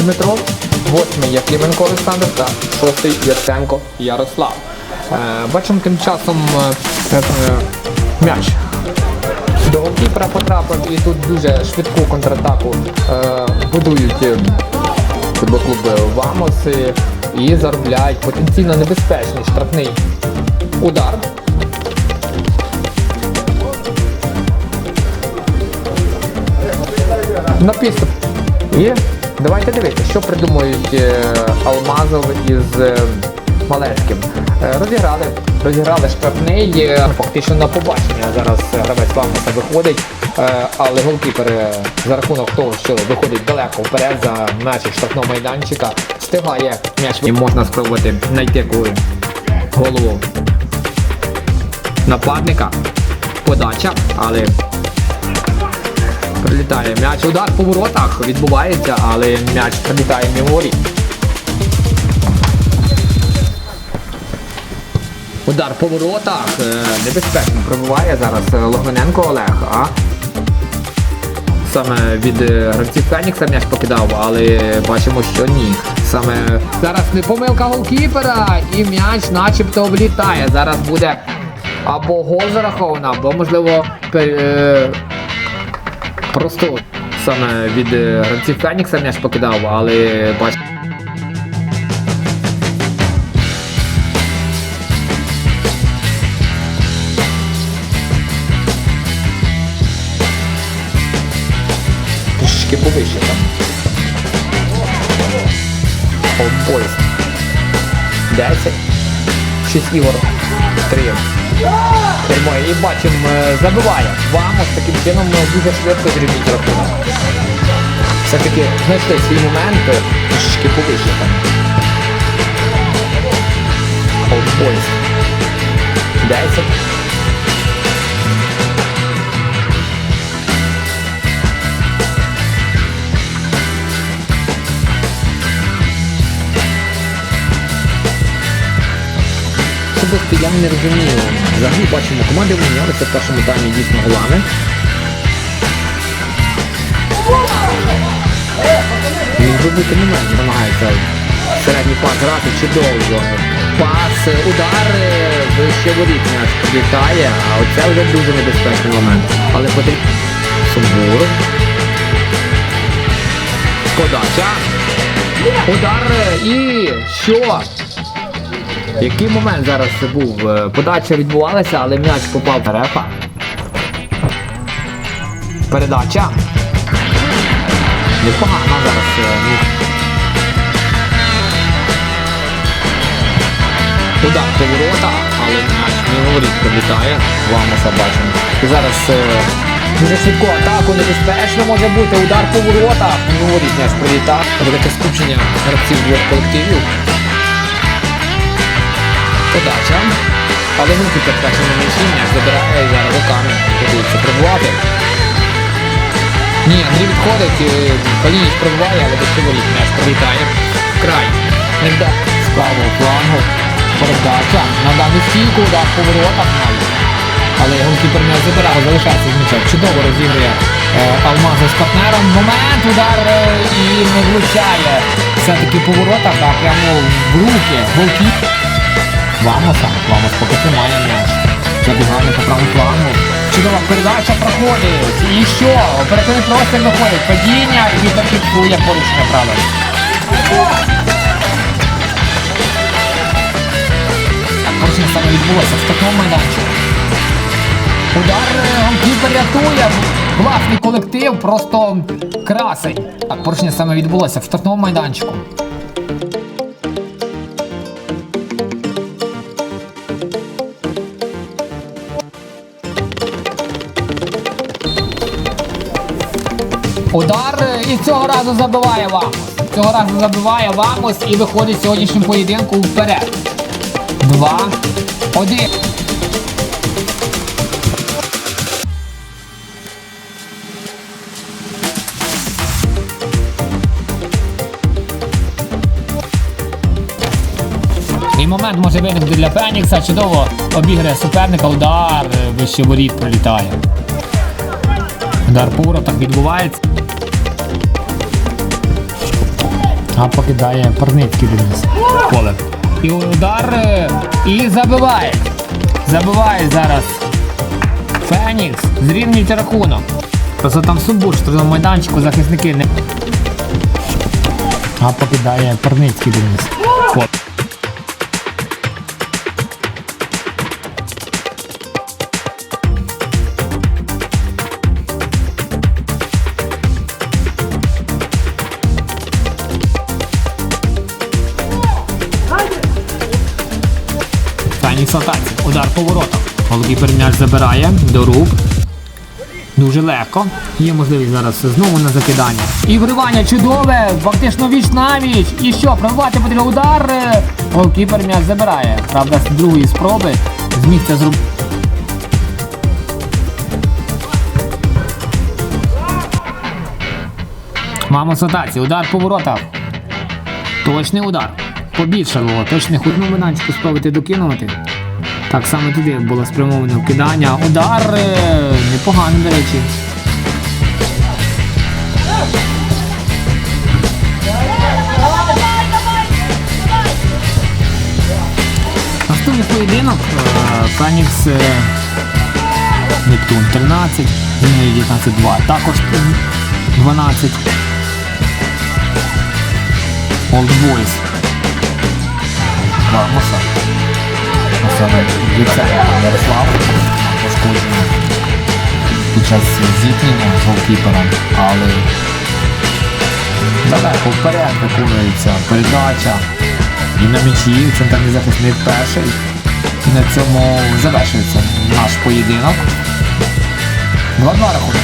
Дмитро, восьмий Якименко Олександр та шостий Яценко Ярослав. Е, Бачимо тим часом е, е, м'яч. До голкіпера потрапив і тут дуже швидку контратаку будують е, футбол клуб Вамос е, і заробляють потенційно небезпечний штрафний удар. На підступ. І давайте дивитися, що придумують е, Алмазов із е, Малецьким. Е, розіграли, розіграли штрафний, фактично на побачення. Зараз гравець Ламаса виходить, але голкіпер за рахунок того, що виходить далеко вперед за межі штрафного майданчика, встигає м'яч і можна спробувати знайти коли голову нападника. Подача, але Прилітає м'яч. Удар по воротах відбувається, але м'яч прилітає мимо. Удар по воротах. Е, Небезпечно пробиває зараз е, Логвиненко Олег, а саме від е, гравців Фенікса м'яч покидав, але бачимо, що ні. Саме зараз не помилка голкіпера і м'яч начебто влітає. Зараз буде або гол зараховано, або можливо Просто саме від е, гравців Фенікса м'яч покидав, але бач. Трішечки повище там. Олдбойс. 10. 6 ігор. 3. Термоє. І бачимо, забиває. Вам ось таким чином е, дуже швидко зрівніть рахунок. Все-таки знайшли свій момент, е, трішечки повище там. Олдбойс. 10. Я не розумію. Взагалі бачимо, команди вимінялися в першому таймі дійсно голами. Він зробити момент намагається середній пас грати чи довго. Пас, удар е, вище воріт підлітає, а оце вже дуже небезпечний момент. Але потрібно Сумбур. Подача. Удар е, і що? Який момент зараз це був? Е, Подача відбувалася, але м'яч попав в рефа. Передача. Непогано зараз. е. Удар по воротах, але м'яч не воріт прилітає. Ламоса бачимо. І зараз е, дуже швидко атаку небезпечно може бути. Удар по воротах. Не воріт м'яч прилітає. Велике скупчення гравців двох колективів. Подача. Але передача на м'ячі, м'яч забирає зараз руками подивиться пробувати. Ні, Андрій відходить, е, Калініч пробиває, але до воріт м'яч прилітає. Край. Не вдав з правого флангу. Передача. На дану стійку, удар по воротах навіть. Але голкіпер не забирає, залишається з м'ячем. Чудово розігрує е, Алмаза з партнером. Момент, удар е, і не влучає. Все-таки по воротах, прямо в руки. Голкіпер. Вамоса, Вамос поки тримає м'яч. Забігання по правому флангу. Чудова передача проходить. І що? Оперативний простір виходить. Падіння і фіксує порушення правил. Порушення саме відбулося в такому майданчику. Удар е, голкіпер рятує. Власний колектив просто красень. Так, порушення саме відбулося в штрафному майданчику. Удар і цього разу забиває Вамос. Цього разу забиває Вамос і виходить в сьогоднішньому поєдинку вперед. Два. Один. Момент може виникнути для Фенікса. Чудово обіграє суперника, удар е, вище воріт пролітає. Удар по воротах відбувається. А покидає Парницький Денис. Поле. І удар. е, І забиває. Забиває зараз. Фенікс зрівнюють рахунок. Просто там субуш, що на майданчику захисники не. А покидає Парницький Денис. Фенікс. Удар по воротах. Голкіпер м'яч забирає до рук. Дуже легко. Є можливість зараз знову на закидання. І вривання чудове, фактично віч на віч. І що, пробивати потрібно удар. Голкіпер м'яч забирає. Правда, з другої спроби зміг це зробити. Мамо сатаці, удар по воротах. Точний удар. Побільшало, точних одну минанчику спробувати докинути. Так само туди було спрямоване вкидання. Удар е, непоганий, до речі. Наступний поєдинок. е, Фенікс е, Нептун 13, Зміни 19-2. Також 12. Old Boys. Бармоса. Саме ліцей Ярослав пошкоджений під час зіткнення голкіпером, але далеко вперед виконується передача. І на м'ячі центральний захисник перший. І на цьому завершується наш поєдинок. 2-2 рахунок.